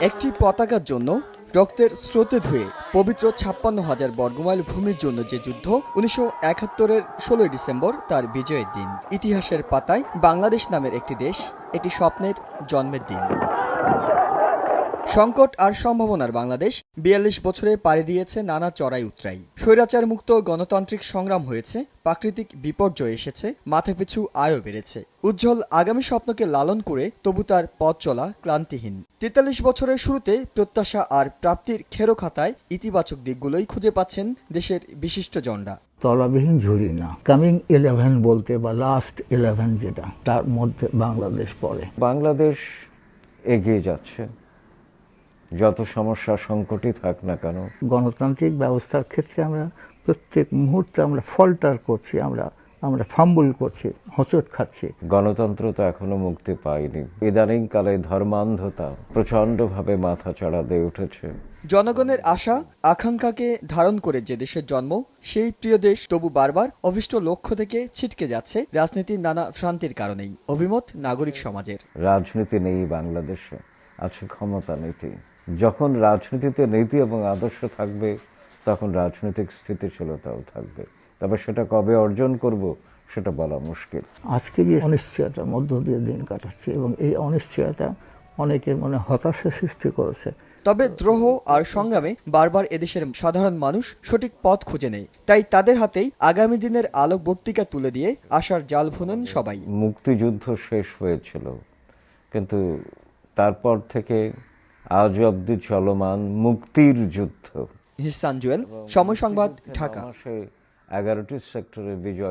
একটি পতাকার জন্য রক্তের স্রোতে ধুয়ে পবিত্র ছাপ্পান্ন হাজার বর্গমাইল ভূমির জন্য যে যুদ্ধ উনিশশো একাত্তরের ষোলোই ডিসেম্বর তার বিজয়ের দিন। ইতিহাসের পাতায় বাংলাদেশ নামের একটি দেশ এটি স্বপ্নের জন্মের দিন। সংকট আর সম্ভাবনার বাংলাদেশ বিয়াল্লিশ বছরে পাড়ি দিয়েছে নানা চড়াই উতরাই। স্বৈরাচার মুক্ত গণতান্ত্রিক সংগ্রাম হয়েছে প্রাকৃতিক বিপর্যয় এসেছে মাথাপিছু আয়ও বেড়েছে। উজ্জ্বল আগামী স্বপ্নকে লালন করে তবু তার পথ চলা ক্লান্তিহীন। তেতাল্লিশ বছরের শুরুতে প্রত্যাশা আর প্রাপ্তির খেরো খাতায় ইতিবাচক দিকগুলোই খুঁজে পাচ্ছেন দেশের বিশিষ্ট জনরা। তলাবিহীন ঝুড়ি না। কামিং ইলেভেন বলতে বা লাস্ট ইলেভেন যেটা তার মধ্যে বাংলাদেশ পড়ে। বাংলাদেশ এগিয়ে যাচ্ছে। যত সমস্যা সংকটই থাক না কেন গণতান্ত্রিক ব্যবস্থার ক্ষেত্রে আমরা প্রত্যেক মুহূর্তে আমরা ফল্টার করছি আমরা আমরা ফাম্বল করছি হোঁচট খাচ্ছি। গণতন্ত্র তো এখনও মুক্তি পায়নি। ইদানিং কালে ধর্মান্ধতা প্রচণ্ডভাবে মাথা চড়া দিয়ে উঠেছে। জনগণের আশা আকাঙ্ক্ষাকে ধারণ করে যে দেশের জন্ম সেই প্রিয় দেশ তবু বারবার অভিষ্ট লক্ষ্য থেকে ছিটকে যাচ্ছে রাজনীতির নানা ভ্রান্তির কারণেই। অভিমত নাগরিক সমাজের। রাজনীতি নেই বাংলাদেশে আছে ক্ষমতা নীতি। যখন রাজনীতিতে নীতি এবং আদর্শ থাকবে তখন রাজনৈতিক স্থিতিশীলতাও থাকবে। তবে সেটা কবে অর্জন করব সেটা বলা মুশকিল। আজকে যে অনিশ্চয়তার মধ্য দিয়ে দিন কাটাচ্ছে এবং এই অনিশ্চয়তা অনেকের মনে হতাশা সৃষ্টি করেছে। তবে দ্রোহ আর সংগ্রামে বারবার এদেশের সাধারণ মানুষ সঠিক পথ খুঁজে নেয় তাই তাদের হাতেই আগামী দিনের আলোকবর্তিকা তুলে দিয়ে আশার জাল ভুনেন সবাই। মুক্তিযুদ্ধ শেষ হয়েছিল। কিন্তু তারপর থেকে আজ অব্দি চলমান মুক্তির যুদ্ধ। হিসান জুয়েল সময় সংবাদ ঢাকা। এগারোটি সেক্টরে বিজয়